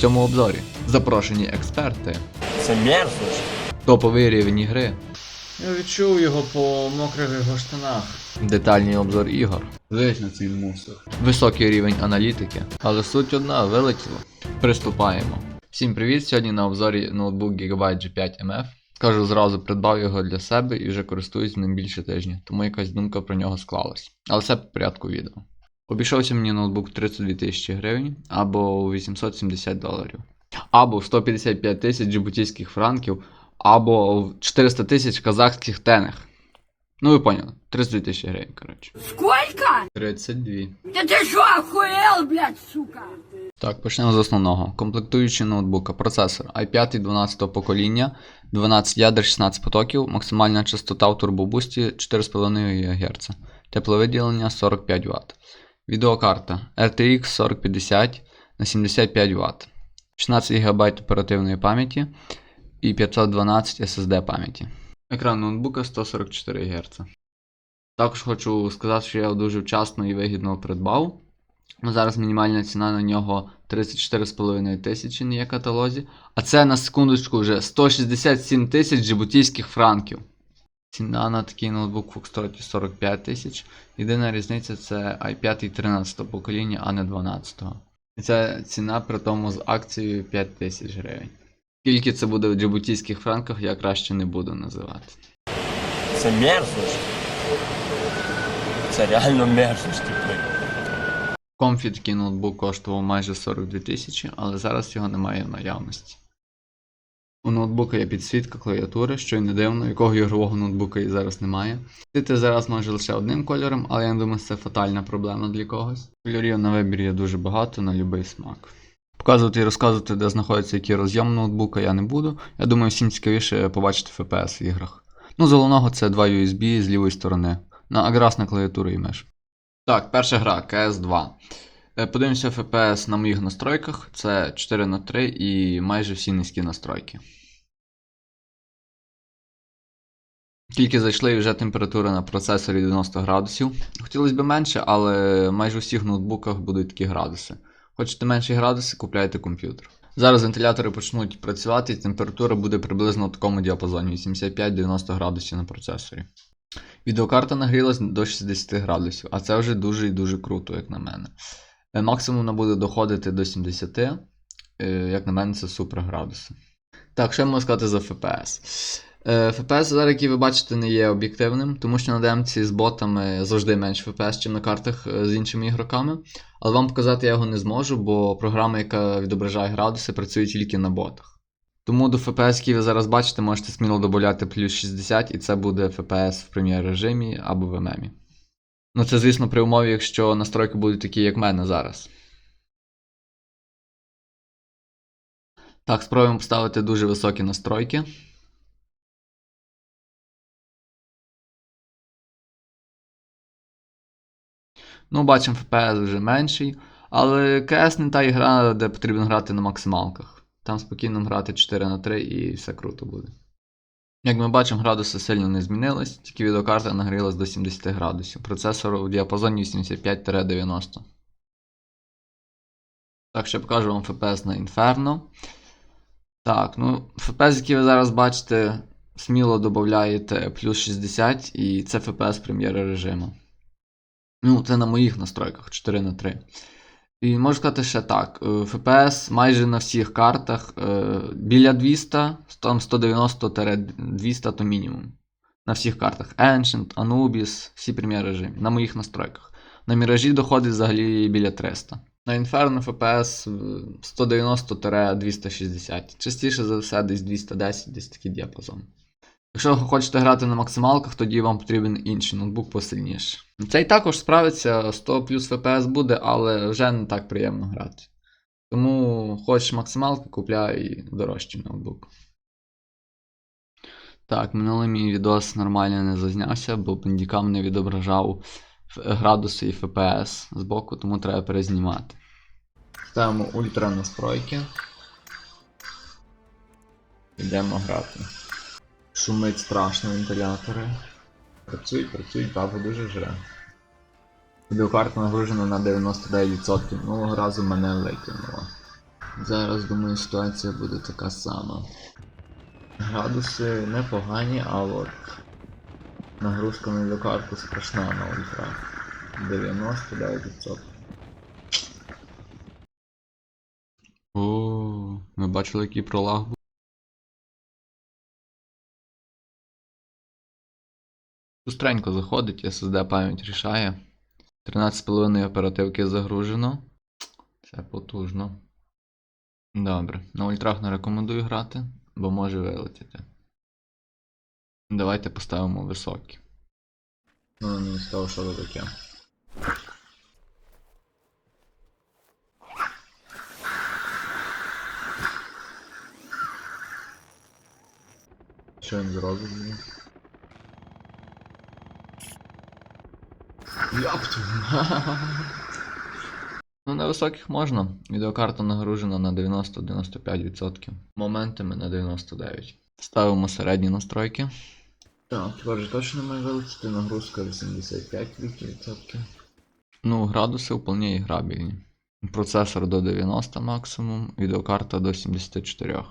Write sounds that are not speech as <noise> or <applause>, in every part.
В цьому обзорі запрошені експерти, Це мерзость. топовий рівень ігри, Я відчув його по мокрих його штанах. детальний обзор ігор, Дивись на цей мусор. високий рівень аналітики, але суть одна вилетіла. Приступаємо. Всім привіт! Сьогодні на обзорі ноутбук Gigabyte G5 MF. Скажу зразу, придбав його для себе і вже користуюсь ним більше тижня, тому якась думка про нього склалась. Але все по порядку відео. Обійшовся мені ноутбук в 32 тисячі гривень або 870 доларів, або в 155 тисяч джибутійських франків, або 400 тисяч казахських тенех. Ну ви поняли, 32 тисячі гривень, коротше. Сколько? 32. Да ты что, охуел, блядь, сука? Так, почнемо з основного. Комплектуючі ноутбука, процесор i5 12 покоління, 12 ядер, 16 потоків, максимальна частота в турбобусті 4,5 ГГц, тепловиділення 45 Вт. Відеокарта RTX 4050 на 75 Вт, 16 ГБ оперативної пам'яті і 512 SSD пам'яті. Екран ноутбука 144 Гц. Також хочу сказати, що я його дуже вчасно і вигідно придбав. Ну, зараз мінімальна ціна на нього 34,5 тисячі не є каталозі. А це на секундочку вже 167 тисяч джибутійських франків. Ціна на такий ноутбук Foxtrot 45 тисяч. Єдина різниця це i5 13 покоління, а не 12. І ця ціна при тому з акцією 5 тисяч гривень. Скільки це буде в джибутійських франках, я краще не буду називати. Це мерзость. Це реально мерзость, типу. Комфі такий ноутбук коштував майже 42 тисячі, але зараз його немає в наявності. У ноутбука є підсвітка клавіатури, що й не дивно, якого ігрового ноутбука і зараз немає. Світити зараз може лише одним кольором, але я думаю, це фатальна проблема для когось. Кольорів на вибір є дуже багато на будь-який смак. Показувати і розказувати, де знаходиться який розйом ноутбука, я не буду. Я думаю, всім цікавіше побачити FPS в іграх. Ну, з головного це два USB з лівої сторони. На аграсна клавіатура і миш. Так, перша гра CS2. Е, Подивимося FPS на моїх настройках. Це 4 на 3 і майже всі низькі настройки. Тільки зайшли і вже температура на процесорі 90 градусів. Хотілося б менше, але майже у всіх ноутбуках будуть такі градуси. Хочете менші градуси, купляйте комп'ютер. Зараз вентилятори почнуть працювати і температура буде приблизно в такому діапазоні 85-90 градусів на процесорі. Відеокарта нагрілась до 60 градусів, а це вже дуже і дуже круто, як на мене. Е, Максимум вона буде доходити до 70, е, як на мене, це супер градуси. Так, що я можу сказати за FPS? Е, FPS зараз, який ви бачите, не є об'єктивним, тому що на демці з ботами завжди менше FPS, ніж на картах з іншими ігроками. Але вам показати я його не зможу, бо програма, яка відображає градуси, працює тільки на ботах. Тому до FPS, який ви зараз бачите, можете сміло додати плюс 60, і це буде FPS в прем'єр режимі або в ММі. Ну, це, звісно, при умові, якщо настройки будуть такі, як в мене зараз. Так, спробуємо поставити дуже високі настройки. Ну, бачимо, FPS вже менший. Але CS не та ігра, де потрібно грати на максималках. Там спокійно грати 4 на 3 і все круто буде. Як ми бачимо, градуси сильно не змінились, тільки відеокарта нагрілась до 70 градусів. Процесор у діапазоні 85-90. Так, ще покажу вам FPS на Inferno. Так, ну, FPS, який ви зараз бачите, сміло додаєте плюс 60 і це FPS прем'єра режиму. Ну, це на моїх настройках 4 на 3. І можу сказати ще так: е, FPS майже на всіх картах е, біля 200, там 190-200 то мінімум. На всих картах. Ancient, Anubis, всі прем'єр режимі. На моїх настройках. На міражі доходить взагалі біля 300. На Inferno FPS е, 190-260. Частіше за все, десь 210, десь такий діапазон. Якщо ви хочете грати на максималках, тоді вам потрібен інший ноутбук посильніше. Цей також справиться, 100 плюс FPS буде, але вже не так приємно грати. Тому хочеш максималки, купляй дорожчий ноутбук. Так, минулий мій відос нормально не зазнявся, бо бандікам не відображав градуси і FPS збоку, тому треба перезнімати. Ставимо ультра настройки. Йдемо грати. Шумить страшно вентилятори. Працюють, працюють, бабу дуже жре. Відеокарта нагружена на 99%, минулого разу мене викинуло. Зараз, думаю, ситуація буде така сама. Градуси непогані, а от нагрузка на відеокарту страшна на ультра. 99%. О, ми бачили, який пролаг був. Быстренько заходить, SSD пам'ять рішає. 13,5 оперативки загружено. Це потужно. Добре. На ультрах не рекомендую грати, бо може вилетіти. Давайте поставимо високі. Ну, не того, що це таке. Що він зробить? Япту. <laughs> Ну, на високих можна. Відеокарта нагружена на 90-95%. Моментами на 99%. Ставимо середні настройки. Так, тепер же точно має вилетіти нагрузка 85%. Ну, градуси вполне іграбельні. Процесор до 90 максимум, відеокарта до 74.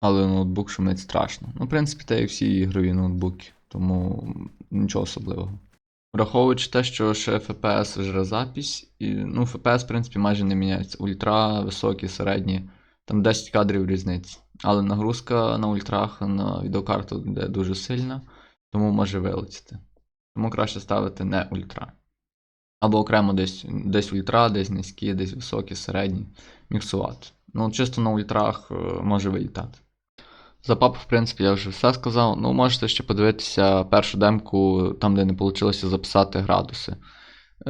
Але ноутбук шумить страшно. Ну, в принципі, та і всі ігрові ноутбуки, тому нічого особливого. Враховуючи те, що ще FPS жре запись, і ну, FPS, в принципі, майже не міняється. Ультра, високі, середні, там 10 кадрів різниці. Але нагрузка на ультрах на відеокарту йде дуже сильна, тому може вилетіти. Тому краще ставити не ультра. Або окремо десь, десь ультра, десь низькі, десь високі, середні, міксувати. Ну, чисто на ультрах е, може вилітати. За папу, в принципі, я вже все сказав. Ну, можете ще подивитися першу демку, там, де не вийшло записати градуси.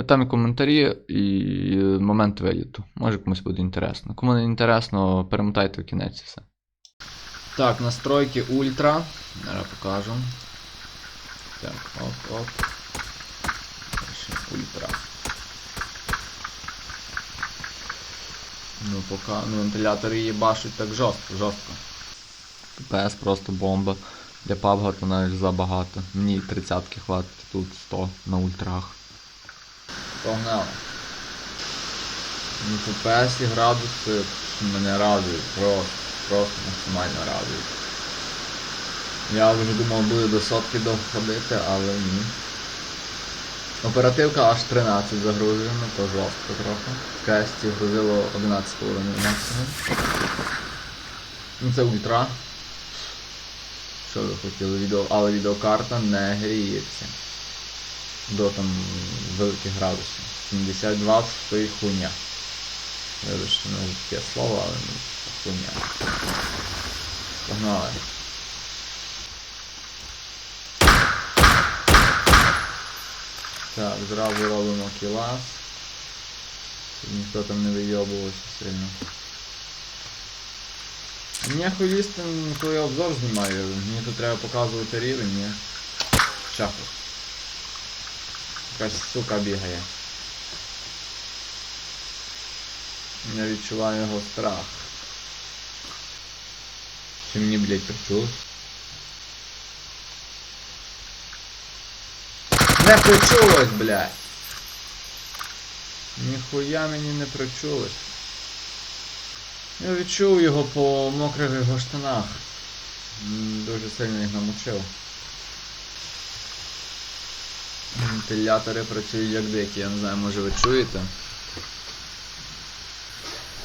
Там і коментарі, і момент виліту. Може комусь буде інтересно. Кому не інтересно, перемотайте в кінець і все. Так, настройки ультра. Зараз покажу. Так, оп, оп. Ще ультра. Ну, поки ну, вентилятори її башуть так жорстко, жорстко. ПС просто бомба. Для PUBG то навіть забагато. Мені 30-ки хватить, тут 100 на ультрах. Погнали. Ну, FPS і градуси мене радують, просто, просто максимально радують. Я вже думав буде до сотки доходити, але ні. Оперативка аж 13 загружена, то жорстко трохи. Кесті грузило 11,5 максимум. Ну це ультра. Що ви хотіли? Відео... Але відеокарта не гріється. До там великих градусів. 72 стоїть хуйня. Вибачте, не таке слово, але ну, хуйня. Погнали. Так, зразу робимо кілас. Ніхто там не вийобувався сильно. Мені хуїсти, коли я обзор знімаю, мені тут треба показувати рівень, ні. Шаху. Якась сука бігає. Я відчуваю його страх. Чи мені, блядь, причулось? Не причулось, блядь! Ніхуя мені не причулось. Я відчув його по мокрих його штанах. Дуже сильно їх намочив. Вентилятори працюють як дикі, я не знаю, може ви чуєте.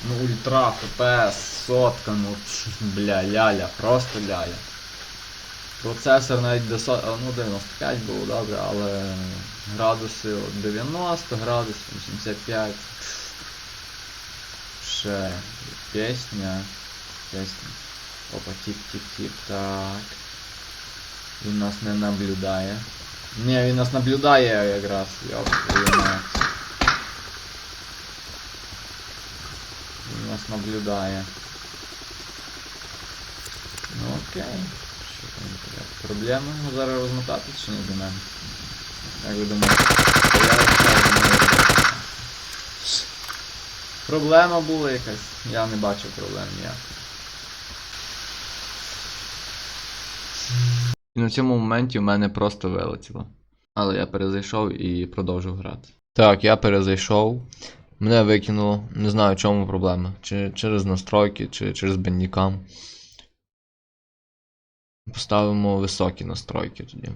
Ну ультра, ФПС, сотка, ну <laughs> бля, ляля, просто ляля. Процесор навіть до ну 95 було добре, але градуси 90 градусів, 85. Ще пісня. Пісня. Опа, тіп-тіп-тіп, так. Він нас не наблюдає. Ні, він нас наблюдає якраз. Йоп. Він нас наблюдає. Ну окей. Що там таке? Проблема зараз розмотати чи не до мене? Як ви думаєте? Не. Проблема була якась. Я не бачив проблем ніяких. І на цьому моменті в мене просто вилетіло. Але я перезайшов і продовжив грати. Так, я перезайшов. Мене викинуло, не знаю, в чому проблема. Чи через настройки, чи через бендікам. Поставимо високі настройки тоді.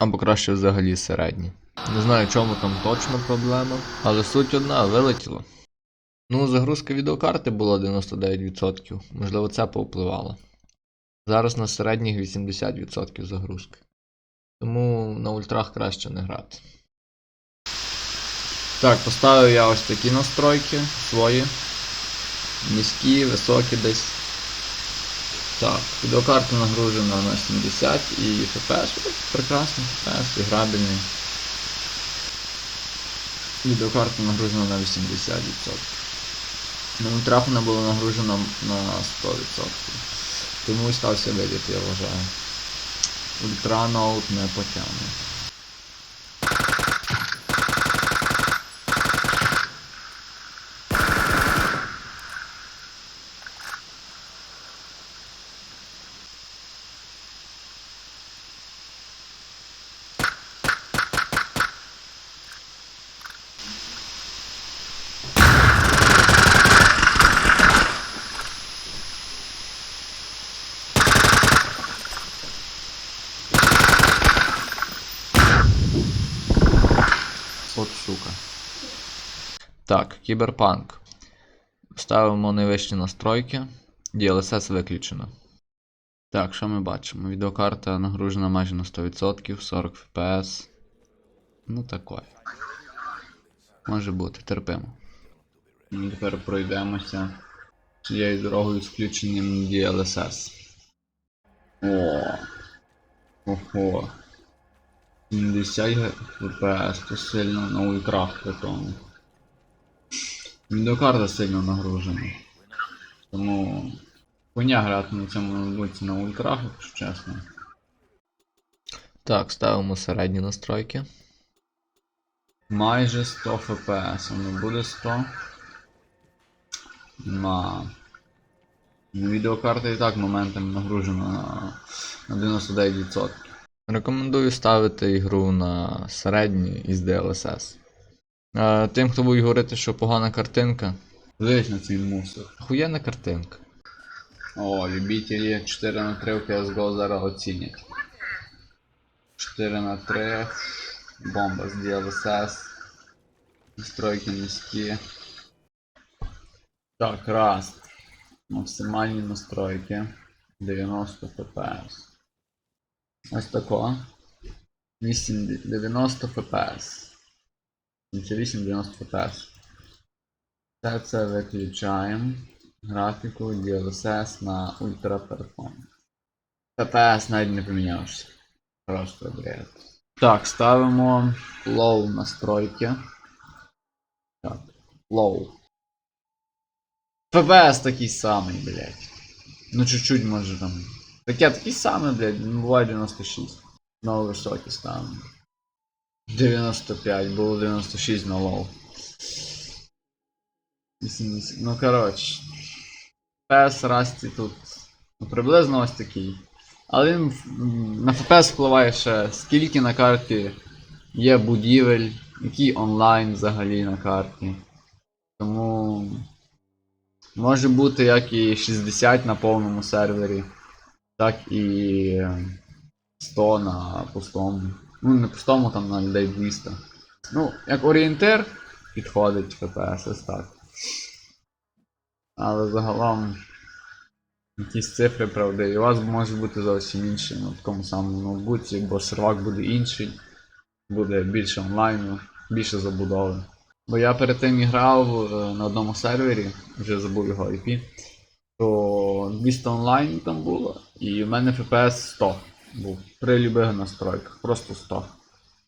Або краще взагалі середні. Не знаю, в чому там точно проблема, але суть одна, вилетіло. Ну, загрузка відеокарти була 99%, можливо, це повпливало. Зараз на середніх 80% загрузки. Тому на ультрах краще не грати. Так, поставив я ось такі настройки свої. Низькі, високі десь. Так, відеокарта нагружена на 70 і FPS. Ось Прекрасний FPS, іграбельний. Відеокарта нагружена на 80%. На ультрах вона була нагружена на 100%. Тому і стався виліт, я вважаю. Ультра ноут не потягне. От сука. Так, кіберпанк. Ставимо найвищі настройки. DLSS виключено. Так, що ми бачимо? Відеокарта нагружена майже на 100%, 40 FPS. Ну такое. Може бути, терпимо. І тепер пройдемося цією дорогою з включенням DLSS. О. Ого. 70 FPS, то сильно на ультрах при тому. Відеокарта сильно нагружена. Тому хуйня грати на цьому ноутбуці на ультрах, якщо чесно. Так, ставимо середні настройки. Майже 100 FPS, воно буде 100. На. Ну, відеокарта і так моментами нагружена на, на 99%. Рекомендую ставити ігру на середній із DLSS. Е, тим, хто буде говорити, що погана картинка. Дивись на цей мусор. Охуєнна картинка. О, любителі 4 на 3 в CSGO зараз оцінять. 4 на 3. Бомба з DLSS. Настройки низькі. Так, раз. Максимальні настройки. 90 FPS. Ось тако. 8, 90 FPS. 78 90 FPS. Все це виключаємо. Графіку DLSS на Ultra Performance. FPS навіть не помінявся. Просто бред. Так, ставимо low настройки. Так, low. FPS такий самий, блядь. Ну чуть-чуть може там. Таке такий самий, блядь, буває 96. Знову високі ставимо. 95, було 96 на. 80. Ну коротше. FPS Расті тут. Ну, приблизно ось такий. Але він на FPS впливає ще скільки на карті є будівель, який онлайн взагалі на карті. Тому може бути як і 60 на повному сервері, так і 100 на пустому. Ну, не пустому, там на людей 200. Ну, як орієнтир підходить FPS, ось так. Але загалом якісь цифри правдиві. У вас може бути зовсім інші на такому самому ноутбуці, бо сервак буде інший, буде більше онлайну, більше забудови. Бо я перед тим грав е, на одному сервері, вже забув його IP, то 200 онлайн там було, і в мене FPS 100 був. При любих настройках, просто 100.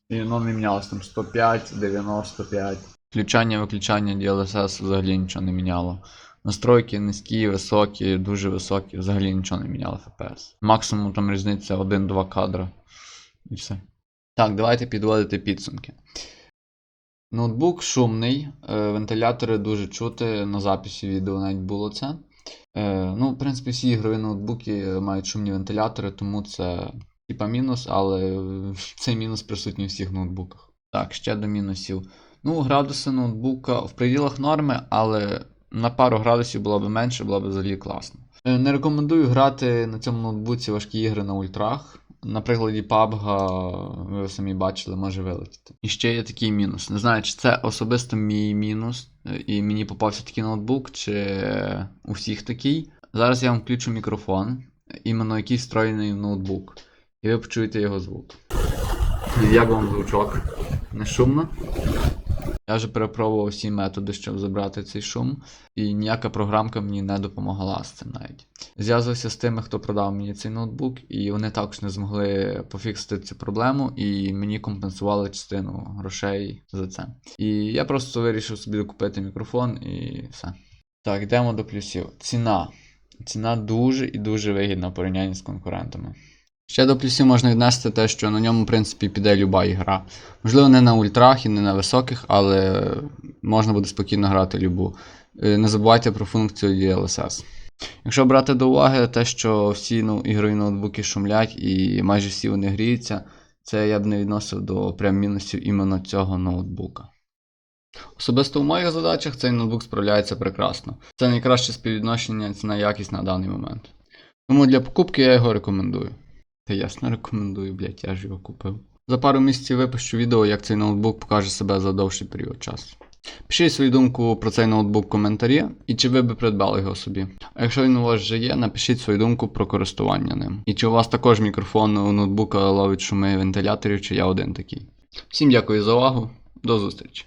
І воно не мінялось там 105, 95. Включання, виключання DLSS взагалі нічого не міняло. Настройки низькі, високі, дуже високі, взагалі нічого не міняло FPS. Максимум там різниця 1-2 кадра. І все. Так, давайте підводити підсумки. Ноутбук шумний, е, вентилятори дуже чути, на записі відео навіть було це. Е, ну, в принципі, всі ігрові ноутбуки мають шумні вентилятори, тому це типа мінус, але <laughs> цей мінус присутній у всіх ноутбуках. Так, ще до мінусів. Ну, градуси ноутбука в приділах норми, але на пару градусів було б менше, було б взагалі класно. Е, Не рекомендую грати на цьому ноутбуці важкі ігри на ультрах. На прикладі PUBG, ви самі бачили, може вилетіти. І ще є такий мінус. Не знаю, чи це особисто мій мінус, е, і мені попався такий ноутбук, чи у всіх такий. Зараз я вам включу мікрофон, іменно який встроєний в ноутбук. І ви почуєте його звук. Як вам звучок? Не шумно? Я вже перепробував всі методи, щоб забрати цей шум, і ніяка програмка мені не допомагала з цим навіть. Зв'язувався з тими, хто продав мені цей ноутбук, і вони також не змогли пофіксити цю проблему, і мені компенсували частину грошей за це. І я просто вирішив собі докупити мікрофон і все. Так, йдемо до плюсів. Ціна. Ціна дуже і дуже вигідна в порівнянні з конкурентами. Ще до плюсів можна віднести те, що на ньому, в принципі, піде люба ігра. Можливо, не на ультрах і не на високих, але можна буде спокійно грати любу. Е, Не забувайте про функцію DLSS. Якщо брати до уваги те, що всі ну, ігрові ноутбуки шумлять і майже всі вони гріються, це я б не відносив до прям мінусів іменно цього ноутбука. Особисто в моїх задачах цей ноутбук справляється прекрасно. Це найкраще співвідношення ціна якість на даний момент. Тому для покупки я його рекомендую. Та ясно рекомендую, блять, я ж його купив. За пару місяців випущу відео, як цей ноутбук покаже себе за довший період часу. Пишіть свою думку про цей ноутбук в коментарі і чи ви би придбали його собі. А якщо він у вас вже є, напишіть свою думку про користування ним. І чи у вас також мікрофон у ноутбука ловить шуми вентиляторів, чи я один такий. Всім дякую за увагу, до зустрічі!